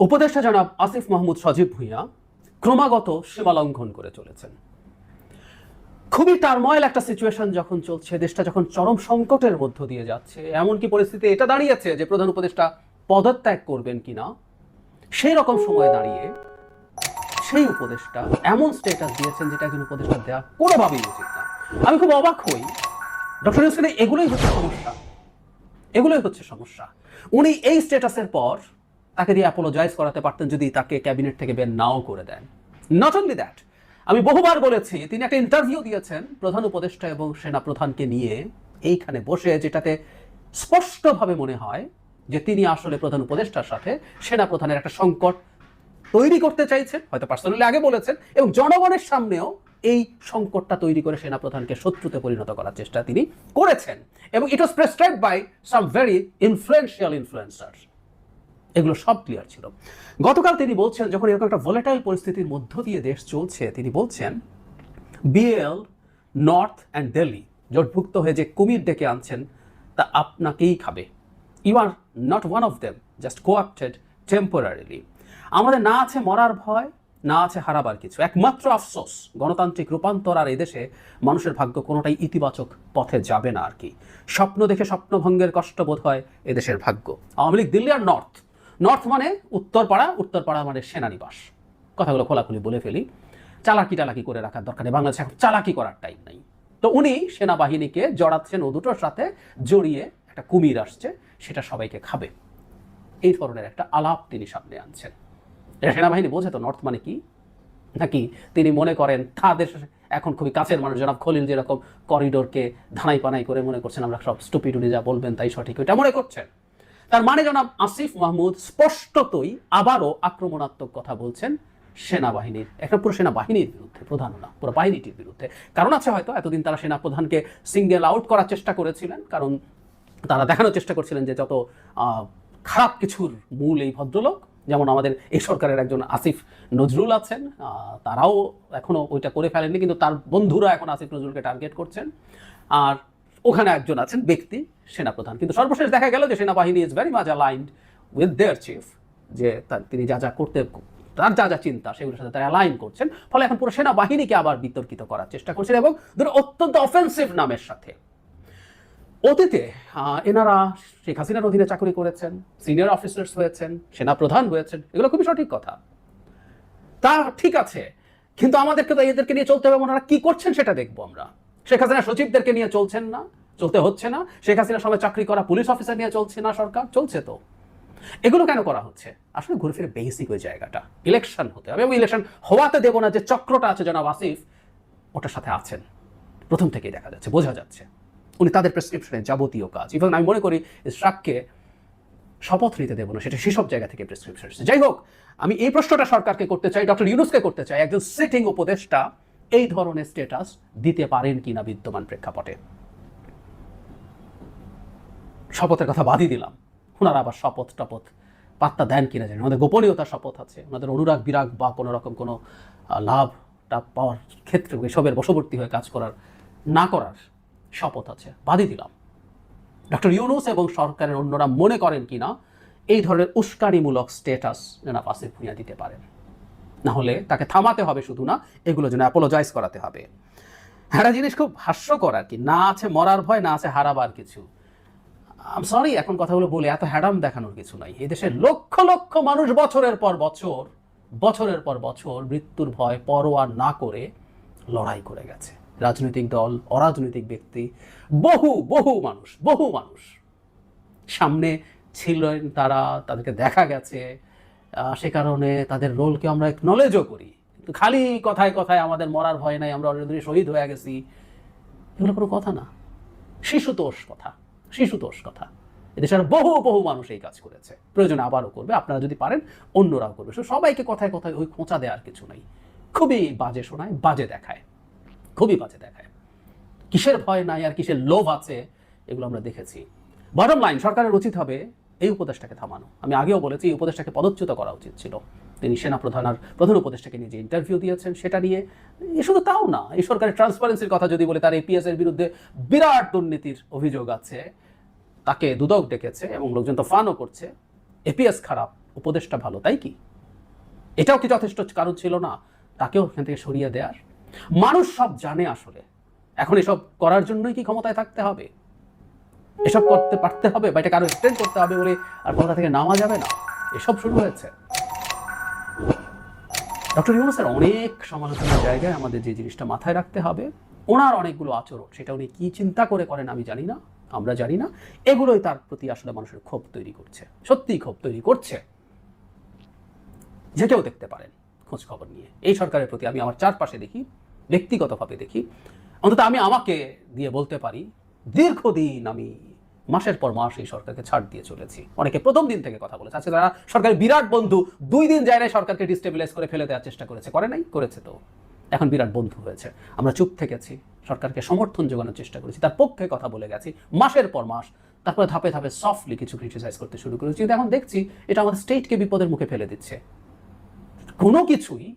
উপদেষ্টা জনাব আসিফ মাহমুদ সজীব ভুঁইয়া ক্রমাগত সীমা লঙ্ঘন করে চলেছেন। খুবই টার্ময়েল একটা সিচুয়েশন যখন চলছে, দেশটা যখন চরম সংকটের মধ্য দিয়ে যাচ্ছে, এমনকি পরিস্থিতি এটা দাঁড়িয়েছে যে প্রধান উপদেষ্টা পদত্যাগ করবেন কিনা, সেই রকম সময়ে দাঁড়িয়ে সেই উপদেষ্টা এমন স্টেটাস দিয়েছেন যেটা একজন উপদেষ্টা দেওয়া কোনোভাবেই উচিত না। আমি খুব অবাক হই। ডক্টর ইউসিনে এগুলোই হচ্ছে সমস্যা। এগুলোই হচ্ছে সমস্যা। উনি এই স্টেটাসের পর তাকে দিয়ে অ্যাপোলোজাইজ করাতে পারতেন যদি তাকে ক্যাবিনেট থেকে বের নাও করে দেন। নট অনলি দ্যাট আমি বহুবার বলেছি, তিনি একটা ইন্টারভিউ দিয়েছেন প্রধান উপদেষ্টা এবং সেনা প্রধানকে নিয়ে। এইখানে বসে যেটাতে স্পষ্টভাবে মনে হয় যে তিনি আসলে প্রধান উপদেষ্টার সাথে সেনা প্রধানের একটা সংকট তৈরি করতে চাইছেন, হয়তো পার্সোনালি আগে বলেছেন, এবং জনগণের সামনেও এই সংকটটা তৈরি করে সেনাপ্রধানকে শত্রুতে পরিণত করার চেষ্টা তিনি করেছেন। এবং it was prescribe by some very influential influencer এগুলো সব ক্লিয়ার ছিল। গতকাল তিনি বলছেন, যখন এরকম একটা ভোলেটাইল পরিস্থিতির মধ্য দিয়ে দেশ চলছে, তিনি বলছেন বিএল নর্থ অ্যান্ড দিল্লি জোটভুক্ত হয়ে যে কুমির ডেকে আনছেন, তা আপনাকেই খাবে। You are not one of them just coopted temporarily আমাদের না আছে মরার ভয়, না আছে হারাবার কিছু, একমাত্র আফসোস, গণতান্ত্রিক রূপান্তর আর এদেশে মানুষের ভাগ্য কোনোটাই ইতিবাচক পথে যাবে না আর কি। স্বপ্ন দেখে স্বপ্নভঙ্গের কষ্ট বোধ হয় এদেশের ভাগ্য। আওয়ামী লীগ দিল্লি আর নর্থ নর্থ মানে উত্তরপাড়া উত্তরপাড়া মানে সেনানিবাস। কথাগুলো খোলাখুলি বলে ফেলি। চালাকি টালাকি করে রাখার দরকার নেই বাংলাদেশে এখন। চালাকি করার টাইম নাই। তো উনি সেনাবাহিনীকে জড়াচ্ছেন ও দুটোর সাথে জড়িয়ে একটা কুমির আসছে, সেটা সবাইকে খাবে। এই ধরনের একটা আলাপ তিনি সামনে আনছেন। সেনাবাহিনী বোঝে তো, নর্থ মানে কি? নাকি তিনি মনে করেন তাদের এখন খুবই কাছের মানুষ, জনাব খলিল যেরকম করিডোরকে ধানাই পানাই করে মনে করছেন, আমরা সব স্টুপিড উনি যা বলবেন তাই সঠিক এটা মনে করছেন? তার মানে জনাব আসিফ মাহমুদ স্পষ্টতই আবারও আক্রমণাত্মক কথা বলছেন সেনাবাহিনীর একটা পুরো সেনাবাহিনীর বিরুদ্ধে, প্রধান না, পুরো বাহিনীটির বিরুদ্ধে। কারণ আছে হয়তো, এতদিন তারা সেনা প্রধানকে সিঙ্গেল আউট করার চেষ্টা করেছিলেন, কারণ তারা দেখানোর চেষ্টা করছিলেন যে যত খারাপ কিছুর মূল এই ভদ্রলোক, যেমন আমাদের এই সরকারের একজন আসিফ নজরুল আছেন তারাও এখনও ওইটা করে ফেলেননি, কিন্তু তার বন্ধুরা এখন আসিফ নজরুলকে টার্গেট করছেন। আর ওখানে একজন আছেন ব্যক্তি, সেনাপ্রধান। কিন্তু সর্বশেষ দেখা গেল যে সেনাবাহিনী is very much aligned with their chief যে তিনি যা যা করতে, তার যা যা চিন্তা, সেগুলোর সাথে তারা অ্যালাইন করছেন। ফলে এখন পুরো সেনাবাহিনীকে আবার বিতর্কিত করার চেষ্টা করছেন এবং দুটো অত্যন্ত অফেন্সিভ নামের সাথে। অতীতে এনারা শেখ হাসিনার অধীনে চাকরি করেছেন সিনিয়র অফিসার্স হয়েছেন, সেনাপ্রধান হয়েছেন, এগুলো খুবই সঠিক কথা। তা ঠিক আছে, কিন্তু আমাদেরকে তো এদেরকে নিয়ে চলতে হবে ওনারা কি করছেন সেটা দেখব আমরা। শেখ হাসিনা সচিবদেরকে নিয়ে চলছেন না, চলতে হচ্ছে না। শেখ হাসিনার সময় চাকরি করা পুলিশ অফিসার নিয়ে চলছে না সরকার, চলছে তো। এগুলো কেন করা হচ্ছে? আসলে ঘুরে ফিরে বেসিক ওই জায়গাটা ইলেকশন হতে হবে। এবং ইলেকশন হওয়াতে দেবো না যে চক্রটা আছে জনাব আসিফ, ওটার সাথে আছেন। প্রথম থেকেই দেখা যাচ্ছে, বোঝা যাচ্ছে। উনি তাদের প্রেসক্রিপশনে যাবতীয় কাজ। ইভেন আমি মনে করি শ্রাককে শপথ নিতে দেবো না, সেটা সেসব জায়গা থেকে প্রেসক্রিপশন যাই হোক, আমি এই প্রশ্নটা সরকারকে করতে চাই, ডক্টর ইউনুসকে করতে চাই। একজন সিটিং উপদেষ্টা এই ধরনের স্টেটাস দিতে পারেন কিনা বিদ্যমান প্রেক্ষাপটে? শপথের কথা বাদই দিলাম। ওনারা আবার শপথ টপথ পাত্তা দেন কিনা জানি ওনাদের গোপনীয়তার শপথ আছে। ওনাদের অনুরাগ বিরাগ বা কোনো রকম কোনো আহ, লাভ টাভ পাওয়ার ক্ষেত্রে এসবের বশবর্তী হয়ে কাজ করার না করার শপথ আছে। বাদই দিলাম। ডক্টর ইউনুস এবং সরকারের অন্যরা মনে করেন কিনা এই ধরনের উস্কানিমূলক স্টেটাস জনাব আসিফ ভুঁইয়া দিতে পারেন। না হলে তাকে থামাতে হবে শুধু না, এগুলো যেন অ্যাপোলোজাইজ করাতে হবে। একটা জিনিস খুব হাস্যকর আর কি, না আছে মরার ভয়, না আছে হারাবার কিছু। সরি এখন কথাগুলো বলে এত হ্যাডাম দেখানোর কিছু নাই। এই দেশের লক্ষ লক্ষ মানুষ বছরের পর বছর, বছরের পর বছর মৃত্যুর ভয় পরোয়া না করে লড়াই করে গেছে। রাজনৈতিক দল, অরাজনৈতিক ব্যক্তি, বহু বহু মানুষ বহু মানুষ। সামনে ছিলেন তারা, তাদেরকে দেখা গেছে। সে কারণে তাদের রোলকে আমরা নলেজও করি। খালি কথায় কথায় আমাদের মরার ভয় নাই, আমরা অলরেডি শহীদ হয়ে গেছি। এগুলো কোনো কথা না। শিশুতোষ কথা শিশুতোষ কথা। এদেশের বহু বহু মানুষ এই কাজ করেছে। প্রয়োজনে আবারও করবে, আপনারা যদি পারেন, অন্যরাও করবে। সবাইকে কথায় কথায় ওই খোঁচা দেওয়ার কিছু নাই। খুবই বাজে শোনায়, বাজে দেখায়। খুবই বাজে দেখায়। কিসের ভয় নাই আর কিসের লোভ আছে, এগুলো আমরা দেখেছি। বটম লাইন সরকারের উচিত হবে এই উপদেশটাকে থামানো। আমি আগেও বলেছি, এই উপদেশটাকে পদচ্যুত করা উচিত ছিল। তিনি সেনা প্রধান আর প্রধান উপদেষ্টাকে নিয়ে যে ইন্টারভিউ দিয়েছেন সেটা নিয়ে। শুধু তাও না, এই সরকারের ট্রান্সপারেন্সির কথা যদি বলে, তার এপিএস এর বিরুদ্ধে বিরাট দুর্নীতির অভিযোগ আছে। তাকে দুদক ডেকেছে এবং লোকজন তো ফানও করছে। এপিএস খারাপ উপদেশটা ভালো, তাই কি? এটাও কি যথেষ্ট কারণ ছিল না? তাকেও ওখান থেকে সরিয়ে দেওয়ার মানুষ সব জানে আসলে। এখন এসব করার জন্যই কি ক্ষমতায় থাকতে হবে? এসব করতে পারতে হবে বা এটাকে আরও এক্সটেন্ড করতে হবে বলে আর ক্ষমতা থেকে নামা যাবে না। এসব শুরু হয়েছে। ডক্টর ইউনুসের অনেক সমালোচনার জায়গায় আমাদের যে জিনিসটা মাথায় রাখতে হবে, ওনার অনেকগুলো আচরণ, সেটা উনি কি চিন্তা করে করেন আমি জানি না, আমরা জানি না। এগুলোই তার প্রতি আসলে মানুষের ক্ষোভ তৈরি করছে, সত্যিই ক্ষোভ তৈরি করছে। যে কেউ দেখতে পারেন, খোঁজ খবর নিয়ে। এই সরকারের প্রতি আমি আমার চারপাশে দেখি, ব্যক্তিগতভাবে দেখি। অন্তত আমি আমাকে দিয়ে বলতে পারি দীর্ঘদিন আমি মাসের পর মাস এই সরকারকে ছাড় দিয়ে চলেছি। অনেকে প্রথম দিন থেকে কথা বলেছে। আজকে যারা সরকারের বিরাট বন্ধু, দুই দিন যায় সরকারকে ডিস্টেবিলাইজ করে ফেলে দেওয়ার চেষ্টা করেছে। করে নাই, করেছে তো। এখন বিরাট বন্ধু হয়েছে। আমরা চুপ থেকেছি, সরকারকে সমর্থন যোগানোর চেষ্টা করেছি, তার পক্ষে কথা বলে গেছি। মাসের পর মাস তারপরে ধাপে ধাপে সফটলি কিছু ক্রিটিসাইজ করতে শুরু করেছি। কিন্তু এখন দেখছি এটা আমাদের স্টেটকে বিপদের মুখে ফেলে দিচ্ছে। কোনো কিছুই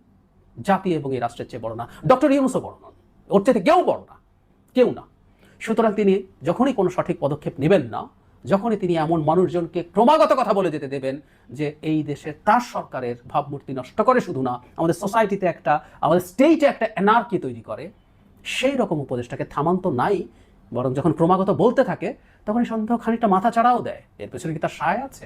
জাতি এবং এই রাষ্ট্রের চেয়ে বড় না। ডক্টর ইউনুসও বড় নন। ওর চেয়ে কেউ বড় না। কেউ না। সুতরাং তিনি যখনই কোনো সঠিক পদক্ষেপ নেবেন না, যখনই তিনি এমন মানুষজনকে ক্রমাগত কথা বলে যেতে দেবেন যে এই দেশে তার সরকারের ভাবমূর্তি নষ্ট করে শুধু না, আমাদের সোসাইটিতে একটা, আমাদের স্টেটে একটা এনার্কি তৈরি করে, সেই রকম উপদেশটাকে থামান তো নাই, বরং যখন ক্রমাগত বলতে থাকে তখন এই সন্দেহ খানিকটা মাথা চাড়াও দেয়। এর পেছনে কি তার সায় আছে?